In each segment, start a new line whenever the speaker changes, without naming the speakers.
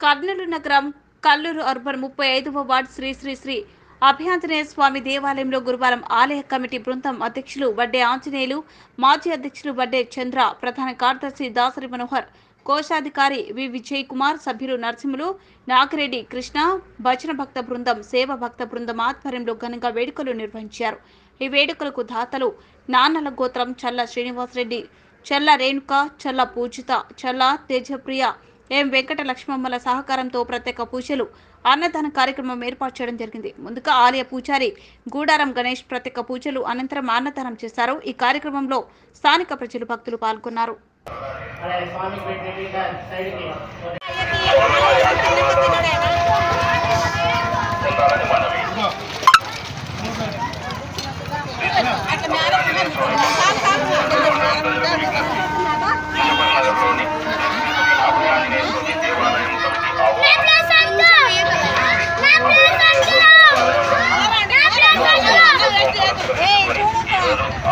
కర్నూలు నగరం కల్లూరు అర్బన్ ముప్పై ఐదవ వార్డు శ్రీ శ్రీ శ్రీ అభయాంజనేయ స్వామి దేవాలయంలో గురువారం ఆలయ కమిటీ బృందం అధ్యక్షులు వడ్డే ఆంజనేయులు మాజీ అధ్యక్షులు వడ్డే చంద్ర ప్రధాన కార్యదర్శి దాసరి మనోహర్ కోశాధికారి వి విజయ్ కుమార్ సభ్యులు నరసింహులు నాగిరెడ్డి కృష్ణ భజన భక్త బృందం సేవ భక్త బృందం ఆధ్వర్యంలో ఘనంగా వేడుకలు నిర్వహించారు. ఈ వేడుకలకు దాతలు నాన్నల గోత్రం చల్ల శ్రీనివాసరెడ్డి చల్ల రేణుక చల్ల పూజిత చల్ల తేజప్రియ ఎం వెంకట లక్ష్మమ్మల సహకారంతో ప్రత్యేక పూజలు అన్నదాన కార్యక్రమం ఏర్పాటు చేయడం జరిగింది. ముందుగా ఆలయ పూజారి గూడారం గణేష్ ప్రత్యేక పూజలు అనంతరం అన్నదానం చేశారు. ఈ కార్యక్రమంలో స్థానిక ప్రజలు భక్తులు పాల్గొన్నారు
అలాగే స్వామి పెట్టినట్టు ఇంకా సైడ్కి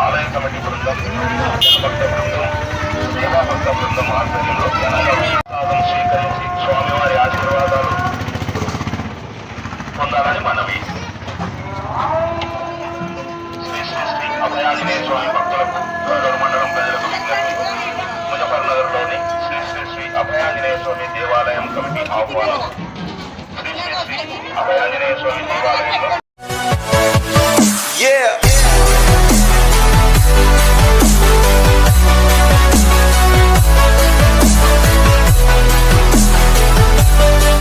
ఆలయ కమిటీ బృందం జనభక్త బృందం సేవా భక్త బృందం ఆధ్వర్యంలో ప్రసాదం స్వీకరించి స్వామివారి ఆశీర్వాదాలు పొందాలని మనవి శ్రీ శ్రీ శ్రీ అభయాంజనేయ స్వామి భక్తులకు గౌరవ మండలం ప్రజలకు విజ్ఞప్తి ముజఫర్నగర్లోని శ్రీ శ్రీ శ్రీ అభయాంజనేయ స్వామి దేవాలయం కమిటీ ఆహ్వానం. శ్రీ శ్రీ శ్రీ అభయాంజనేయ